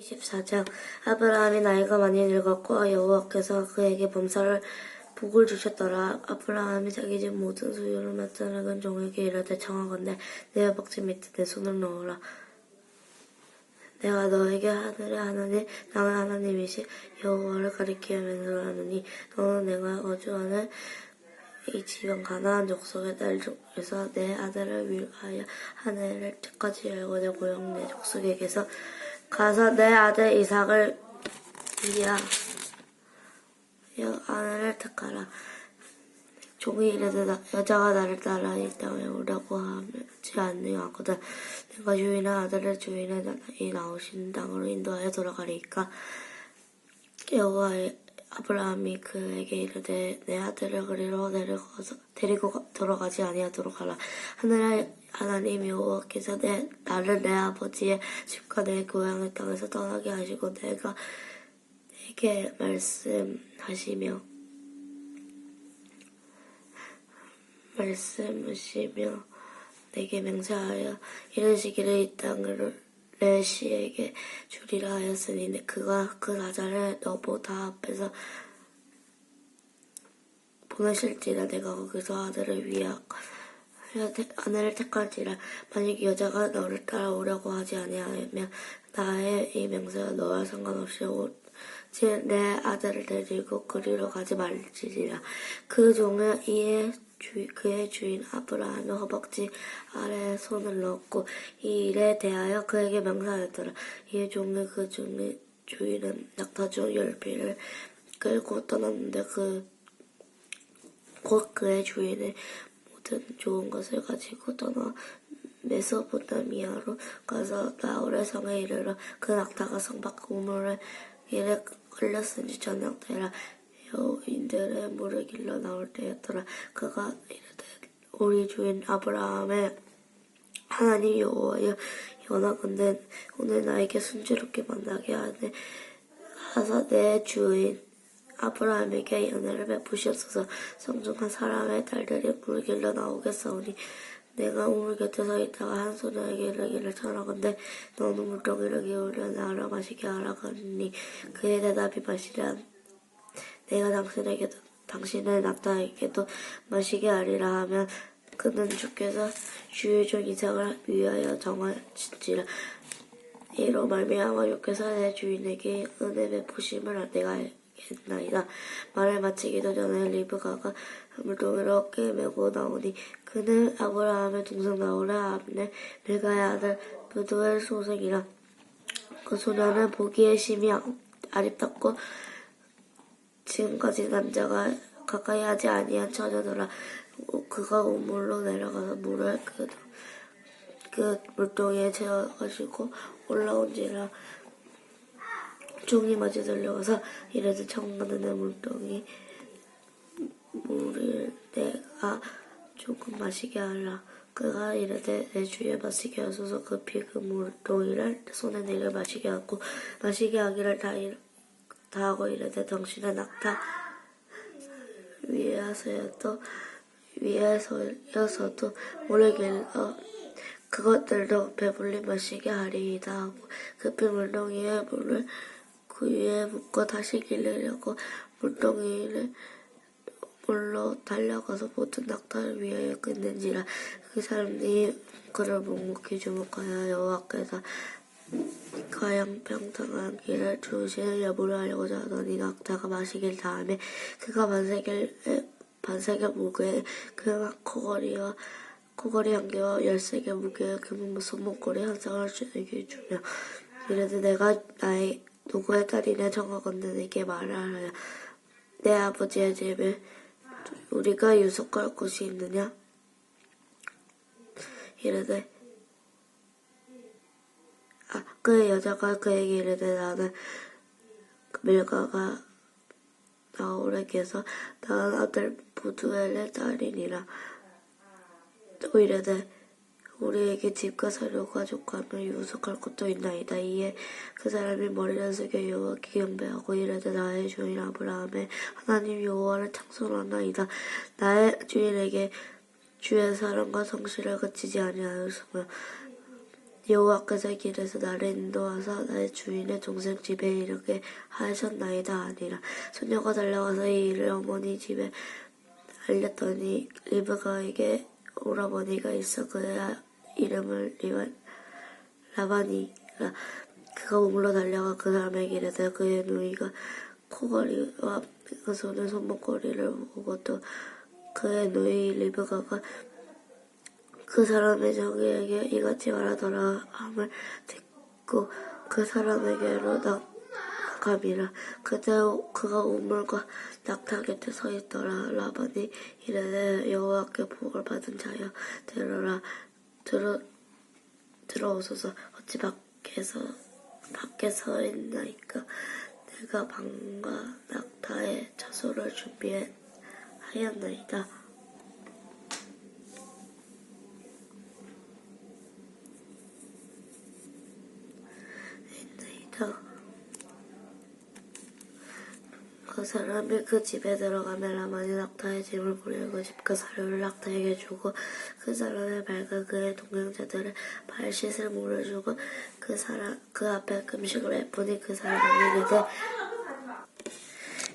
24장 아브라함이 나이가 많이 늙었고 여호와께서 그에게 범사를 복을 주셨더라. 아브라함이 자기 집 모든 소유를 맡아나간 종에게 이르되 청하건대 내 허벅지 밑에 내 손을 넣어라. 내가 너에게 하늘의 하나님 나의 하나님이시 여호와를 가리키며 맹세하노니 너는 내가 거주하는 이 지방 가나안 족속의 딸 중에서 내 아들을 위하여 하늘을 뜻까지 열고 내 고향 내 족속에게서 가서 내 아들 이삭을 위하여 하늘을 택하라. 종이 이르되 나- 여자가 나를 따라 이 땅에 오라고 하지 아니하거든 내가 주인의 아들을 주인의 이 나오신 땅으로 인도하여 돌아가리까 여호와의 아브라함이 그에게 이르되 내 아들을 그리로 데리고, 데리고 가- 돌아가지 아니하도록 하라. 하늘의 하나님 여호와께서 내 나를 내 아버지의 집과 내 고향의 땅에서 떠나게 하시고 내가 내게 말씀하시며 말씀하시며 내게 맹세하여 이르시기를 이 땅을 레시에게 주리라 하였으니 그가 그 사자를 너보다 앞에서 보내실지라 내가 거기서 아들을 태- 아내를 택할지라. 만약 여자가 너를 따라오려고 하지 아니하면 나의 이 맹세가 너와 상관없이 오지 내 아들을 데리고 그리로 가지 말지리라. 그 종은 이에 주, 그의 주인 아브라함의 허벅지 아래에 손을 넣었고 이 일에 대하여 그에게 명사하였더라. 이에 종의 그 종의 주인은 낙타주 열비를 끌고 떠났는데 그 곧 그의 주인의 모든 좋은 것을 가지고 떠나 메소포타미아로 가서 나홀의 성에 이르러 그 낙타가 성밖 우물에 걸렸은지 저녁 때라 여인들의 물을 길러 나올 때였더라. 그가 이르되 우리 주인 아브라함의 하나님 여호와여 연하건대 오늘 나에게 순조롭게 만나게 하네. 하사 내 주인 아브라함에게 연애를 베푸시옵소서. 성중한 사람의 딸들이 물을 길러 나오겠사오니 내가 우물 곁에 서 있다가 한 소녀에게 이르기를 전하건대 너는 물동이를 기울여 나라 마시게 하라 하니 그의 대답이 마시라 내가 당신에게도 당신을 낙타에게도 마시게 하리라 하면 그는 주께서 주의 종 이삭을 위하여 정하신지라 이로 말미암아 주께서 내 주인에게 은혜 베푸심을 내가 알겠나이다. 말을 마치기도 전에 리브가가 물동이로 어깨에 메고 나오니 그는 아브라함의 동생 나오라 아브네 르가의 아들 부두의 소생이라 그 소녀는 보기에 심히 아립답고 지금까지 남자가 가까이 하지 아니한 처녀더라. 그가 우물로 내려가서 물을 그, 그 물동이에 채워가지고 올라온지라 종이 마저 들려와서 이래도 청가는 물동이 물을 내가 조금 마시게 하라. 그가 이르되 내 주에 마시게 하소서 급히 그 물동이를 손에 내게 마시게 하고 마시게 하기를 다, 일- 다 하고 이르되 당신의 낙타 위에서여도 위에서여서도 길러 그것들도 배불리 마시게 하리이다 하고 급히 물동이에 물을 그 위에 붓고 다시 길르려고 물동이를 물로 달려가서 모든 낙타를 위하여 끊는지라. 그 사람들이 그를 묵묵히 주목하여 여호와께서 가양 평탄한 길을 주시는 여부를 알고자 하더니 낙타가 마시길 다음에 그가 반세겔 반세겔 무게의 그 코걸이와 코걸이 한 개와 열세 개 무게의 금은 손목걸이 한 쌍을 주에게 주며 이르되 내가 나의 누구의 딸이냐 정하건대 내게 말하라 내 아버지의 집에 우리가 유속할 곳이 있느냐? 이르되 아, 그 여자가 그에게 이르되 나는 밀가가 나오레게서 나는 아들 부두엘의 딸이니라 또 이르되 우리에게 집과 사료 가족하며 유숙할 곳도 있나이다. 이에 그 사람이 머리를 숙여 여호와께 경배하고 이르되 나의 주인 아브라함의 하나님 여호와를 창설하나이다. 나의 주인에게 주의 사랑과 성실을 그치지 아니하였으며 여호와께서 길에서 나를 인도하사 나의 주인의 동생 집에 이르게 하셨나이다 아니라. 소녀가 달려가서 이 일을 어머니 집에 알렸더니 리브가에게 오라버니가 있어 그의 이름을 리바, 라바니라. 그가 우물러 달려가 그 사람에게 이르되 그의 누이가 코걸이와 그 손에 손목걸이를 보고 또 그의 누이 리브가가 그 사람의 저기에게 이같이 말하더라. 함을 듣고 그 사람에게로 나감이라 그때 그가 우물과 낙타 곁에 서 있더라. 라반이 이르되 여호와께 복을 받은 자여 들어라. 들어 들어오소서. 어찌 밖에서 밖에 서 있나이까? 내가 방과 낙타의 처소를 준비하였나이다. 있나이다. 그 사람이 그 집에 들어가면 라만이 낙타의 짐을 보내고 싶그 사료를 낙타에게 주고 그 사람의 발과 그의 동행자들을 발 씻을 물을 주고 그 사람 그 앞에 금식을 해보니 그 사람이 이르되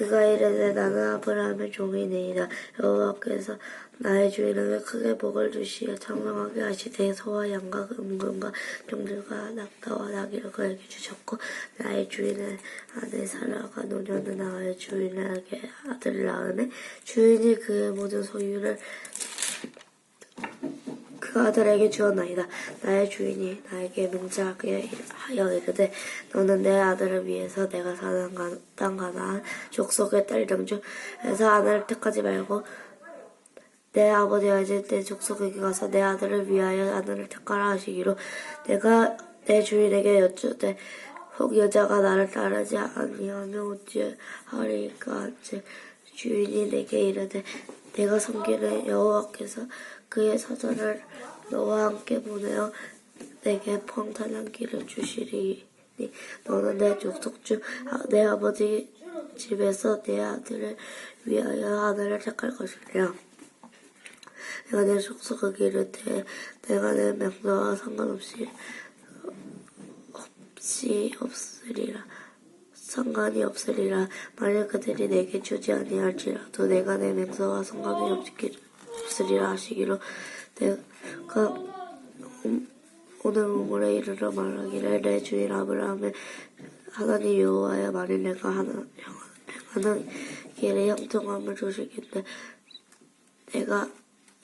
그가 이르되 나는 아브라함의 종이니이다 여호와께서 나의 주인에게 크게 복을 주시어 창성하게 하시되 소와 양과 음금과 종들과 낙타와 나귀를 그에게 주셨고 나의 주인의 아내 사라가 노년은 나의 주인에게 아들을 낳으매 주인이 그의 모든 소유를 그 아들에게 주었나이다. 나의 주인이 나에게 맹세하게 하여 이르되 너는 내 아들을 위해서 내가 사는 가- 땅 가나안 족속의 딸이름 중에서 아내를 택하지 말고 내 아버지가 이제 내 족속에게 가서 내 아들을 위하여 아내를 택하라 하시기로 내가 내 주인에게 여쭈되 혹 여자가 나를 따르지 아니하며 어찌하리까 주인이 내게 이르되 내가 섬기는 여호와께서 그의 사자를 너와 함께 보내어 내게 평탄한 길을 주시리니 너는 내 족속 중내 아버지 집에서 내 아들을 위하여 아내를 택할 것이라. 내가 내 족속의 길을 대 내가 내 명도와 상관없이 없이 없으리라. 상관이 없으리라. 만일 그들이 내게 주지 아니할지라도 내가 내 맹서와 상관이 없기- 없으리라 하시기로 내가 음, 오늘 우물에 이르러 말하기를 내 주인 아브라함의 하나님 여호와의 만일 내가 하나 행하는 길에 형통함을 주시겠는데 내가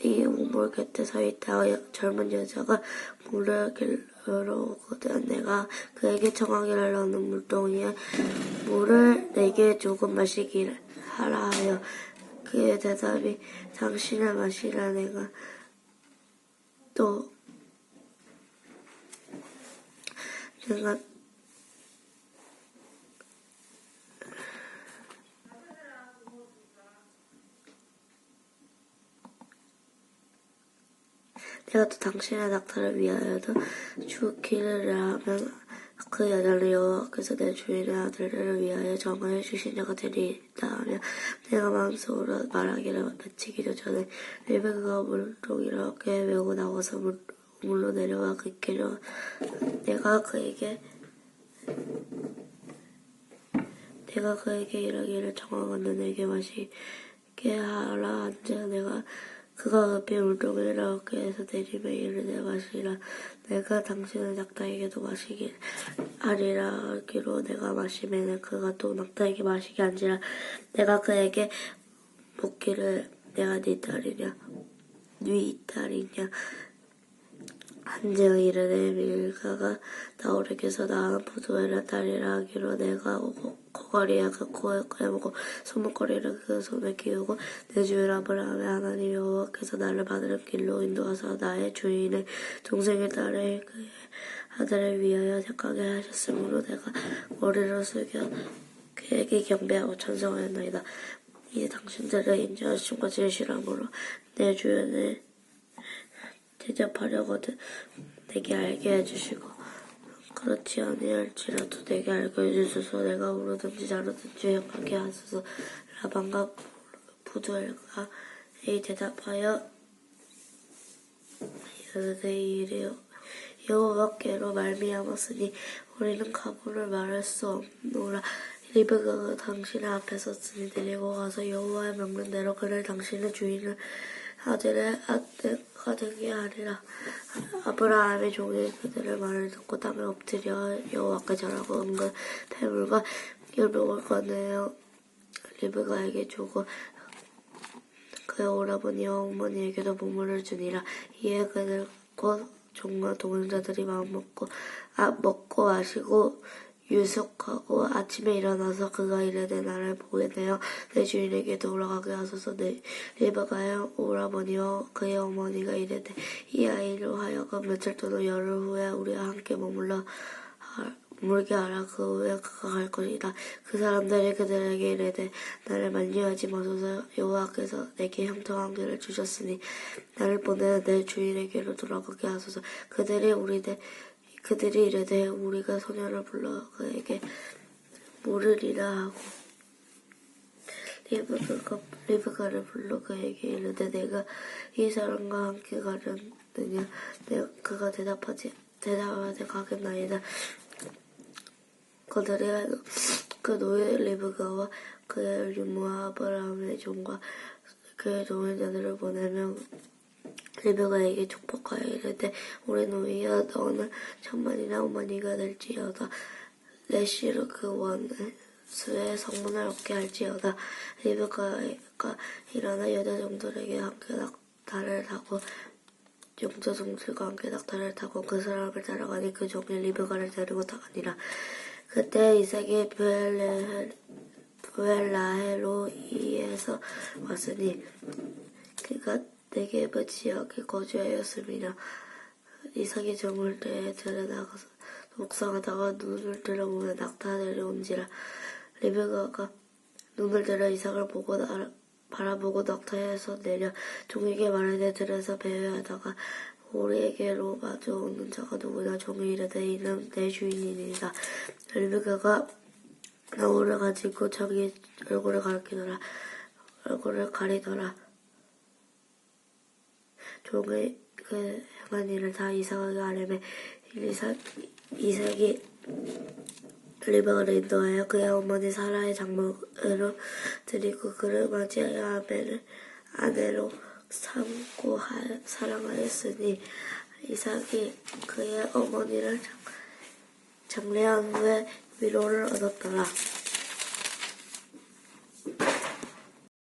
이 우물 곁에 서 있다. 여- 젊은 여자가 물을 길러 오거든 내가 그에게 청하기를 너는 물동이에 물을 내게 조금 마시기를 하라 하여 그의 대답이 당신의 마시라 내가 또 내가 내가 또 당신의 낙타를 위하여도 죽기를 하면 그 여자를 여호와께서 내 주인의 아들을 위하여 정하여 주신 자가 되리이다 하며 내가 마음속으로 말하기를 마치기도 전에 레베카가 물동 이렇게 메고 나와서 물, 물로 내려와 그 길로 내가 그에게 내가 그에게 이르기를 정하거든 내게 마시게 하라. 한즉 내가 그가 급히 이렇게 해서 내리며 이르되 마시라. 내가 당신의 낙타에게도 마시게 하리라 하기로 내가 마시면 그가 또 낙타에게 마시게 한지라 내가 그에게 묻기를 내가 네 딸이냐 네 딸이냐 한즉 이르되 밀가가 나오르게서 낳은 부두에는 딸이라 하기로 내가 코걸이에 그 코에 꿰고 손목걸이를 그 손에 끼우고 내 주인 아브라함의 하나님 여호와께서 나를 받으는 길로 인도하사 나의 주인의 동생의 딸을 그의 아들을 위하여 택하게 하셨으므로 내가 머리를 숙여 그에게 경배하고 찬송하였나이다. 이제 당신들을 인정하심과 진실함으로 내 주인을 대접하려거든 내게 알게 해주시고 그렇지 아니할지라도 내게 알게 해주소서 내가 울어든지 자르든지 행하게 하소서 라반과 부두엘과 이 대답하여 이르되 이 일이 여호와께로 말미암았으니 우리는 가보를 말할 수 없노라. 리브가가 당신의 앞에서 쓰니 데리고 가서 여호와의 명령대로 그를 당신의 주인을 아들의 아들가 되게 하리라. 아브라함의 종이 그들의 말을 듣고 땅에 엎드려 여호와께 절하고 은근 배물과 율법을 꺼내어 리브가에게 주고 그의 오라버니와 어머니에게도 보물을 주니라. 이에 그들 곧 종과 동행자들이 마음 먹고 아, 먹고 마시고 유숙하고 아침에 일어나서 그가 이르되 나를 보게 되어 내 주인에게 돌아가게 하소서. 내 리바가의 오라버니와 그의 어머니가 이르되 이 아이로 하여금 며칠 또는 열흘 후에 우리와 함께 머물러 하- 물게 하라. 그 후에 그가 갈 것이다. 그 사람들이 그들에게 이르되 나를 만류하지 마소서. 여호와께서 내게 형통한 길을 주셨으니 나를 보내 내 주인에게로 돌아가게 하소서. 그들이 우리들 그들이 이르되 우리가 소녀를 불러 그에게 물으리라 하고 리브가가 리브가를 불러 그에게 이르되 내가 이 사람과 함께 가려느냐? 내가 그가 대답하지 대답하되 가겠나이다. 그들이 그 노예 리브가와 그의 유모와 아브라함의 종과 그의 동행자들을 보내면 리브가에게 축복하여 이르되 우리 노이야 너는 천만이나 오만이가 될지어다. 내시로 그 원수의 성문을 얻게 할지어다. 리브가가 일어나 여자 종들에게 함께 낙타를 타고 용자 종들과 함께 낙타를 타고 그 사람을 따라가니 그 종이 리브가를 데리고 나가니라. 그때 이삭이 부엘레 부엘라헬로이에서 왔으니 그가 네게브 지역에 거주하였음이라 이삭이 저물 때에 들여나가서 목상하다가 눈을 들어보면 낙타 내려온지라 리베가가 눈을 들어 이삭을 보고 나, 바라보고 낙타에서 내려 종에게 말하되 들에서 배회하다가 우리에게로 마주오는 자가 누구냐 종이 이르되 이는 내 주인이니라 리베가가 나무를 가지고 자기 얼굴을 가리키더라 얼굴을 가리더라 종의 그 행한 일을 다 이삭에게 아뢰매 이삭, 이삭이 리바가를 인도하여 그의 어머니 사라의 장막으로 드리고 그를 맞이하여 아벨을 아내로 삼고 하- 사랑하였으니 이삭이 그의 어머니를 장- 장례한 후에 위로를 얻었더라.